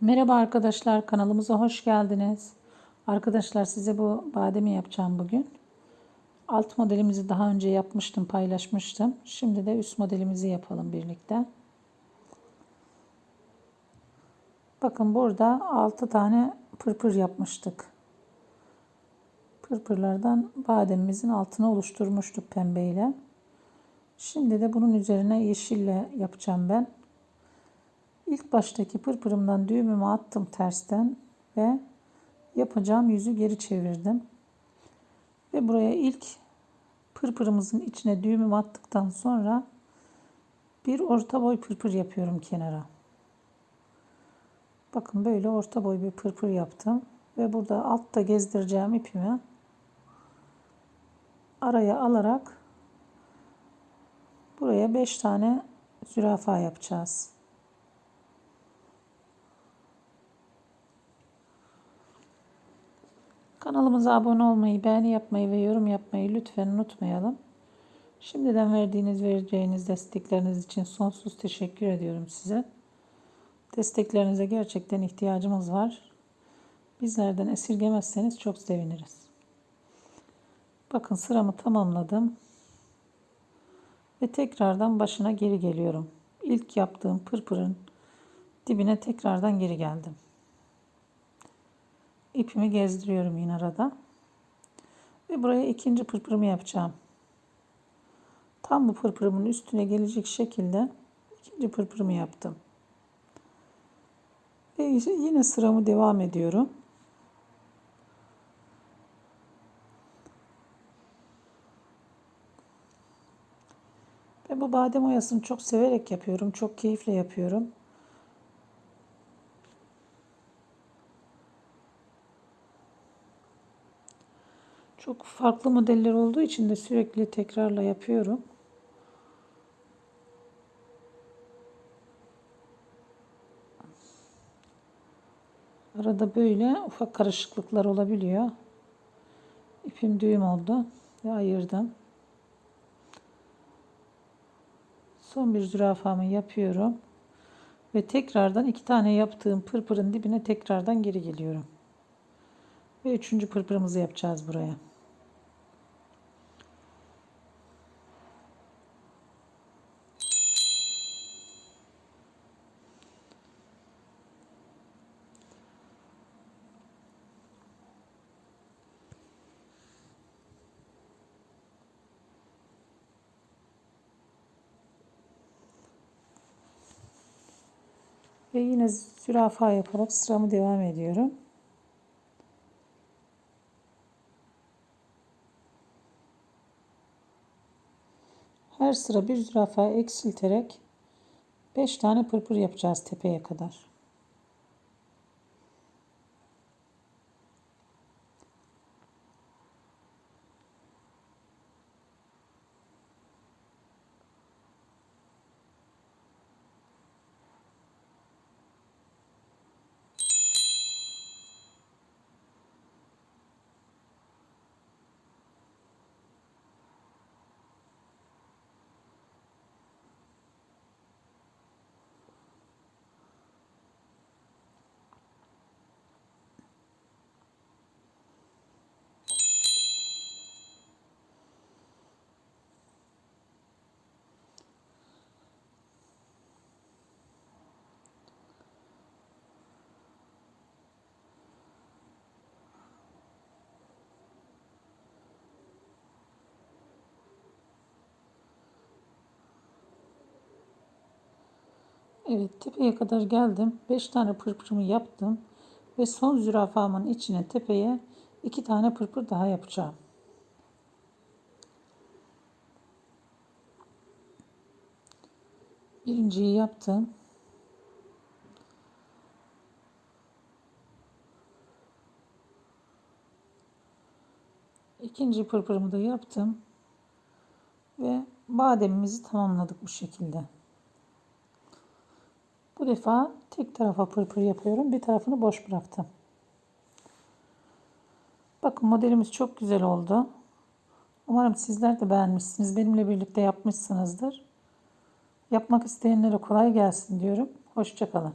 Merhaba arkadaşlar kanalımıza hoş geldiniz. Arkadaşlar size bu bademi yapacağım bugün. Alt modelimizi daha önce yapmıştım paylaşmıştım. Şimdi de üst modelimizi yapalım birlikte. Bakın burada 6 tane pırpır yapmıştık. Pırpırlardan bademimizin altını oluşturmuştuk pembeyle. Şimdi de bunun üzerine yeşille yapacağım ben. İlk baştaki pırpırımdan düğümümü attım tersten ve yapacağım yüzü geri çevirdim. Ve buraya ilk pırpırımızın içine düğümümü attıktan sonra bir orta boy pırpır yapıyorum kenara. Bakın böyle orta boy bir pırpır yaptım. Ve burada altta gezdireceğim ipimi araya alarak buraya 5 tane zürafa yapacağız. Kanalımıza abone olmayı, beğeni yapmayı ve yorum yapmayı lütfen unutmayalım. Şimdiden verdiğiniz, vereceğiniz destekleriniz için sonsuz teşekkür ediyorum size. Desteklerinize gerçekten ihtiyacımız var. Bizlerden esirgemezseniz çok seviniriz. Bakın sıramı tamamladım. Ve tekrardan başına geri geliyorum. İlk yaptığım pırpırın dibine tekrardan geri geldim ipimi gezdiriyorum yine arada. Ve buraya ikinci pırpırımı yapacağım. Tam bu pırpırımın üstüne gelecek şekilde ikinci pırpırımı yaptım. Ve yine sıramı devam ediyorum. Ve bu badem oyasını çok severek yapıyorum. Çok keyifle yapıyorum. Çok farklı modeller olduğu için de sürekli tekrarla yapıyorum. Arada böyle ufak karışıklıklar olabiliyor. İpim düğüm oldu ve ayırdım. Son bir zürafamı yapıyorum. Ve tekrardan iki tane yaptığım pırpırın dibine tekrardan geri geliyorum. Ve üçüncü pırpırımızı yapacağız buraya. Ve yine zürafa yaparak sıramı devam ediyorum. Her sıra bir zürafa eksilterek 5 tane pırpır yapacağız tepeye kadar. Evet tepeye kadar geldim. 5 tane pırpırımı yaptım. Ve son zürafamın içine tepeye 2 tane pırpır daha yapacağım. Birinciyi yaptım. İkinci pırpırımı da yaptım. Ve bademimizi tamamladık bu şekilde. Defa tek tarafa pırpır yapıyorum. Bir tarafını boş bıraktım. Bakın modelimiz çok güzel oldu. Umarım sizler de beğenmişsiniz. Benimle birlikte yapmışsınızdır. Yapmak isteyenlere kolay gelsin diyorum. Hoşçakalın.